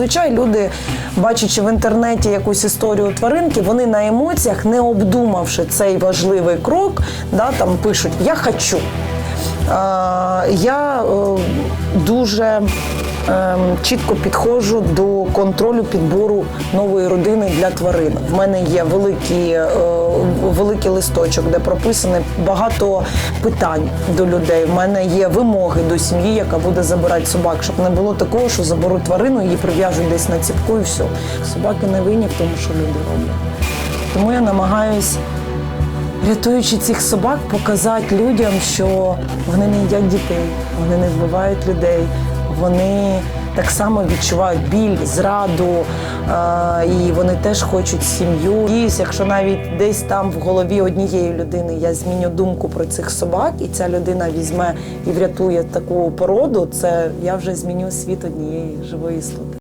Зазвичай люди, бачачи в інтернеті якусь історію тваринки, вони на емоціях, не обдумавши цей важливий крок, да, там пишуть Я хочу. Я е, дуже е, чітко підходжу до контролю підбору нової родини для тварин. В мене є великий, е, великий листочок, де прописано багато питань до людей. В мене є вимоги до сім'ї, яка буде забирати собак, щоб не було такого, що заберуть тварину, її прив'яжуть десь на ціпку і все. Собаки не винні в тому, що люди роблять. Тому я намагаюсь рятуючи цих собак, показати людям, що вони не їдять дітей, вони не вбивають людей, вони так само відчувають біль, зраду, і вони теж хочуть сім'ю. І якщо навіть десь там в голові однієї людини я зміню думку про цих собак, і ця людина візьме і врятує таку породу, це я вже зміню світ однієї живої істоти.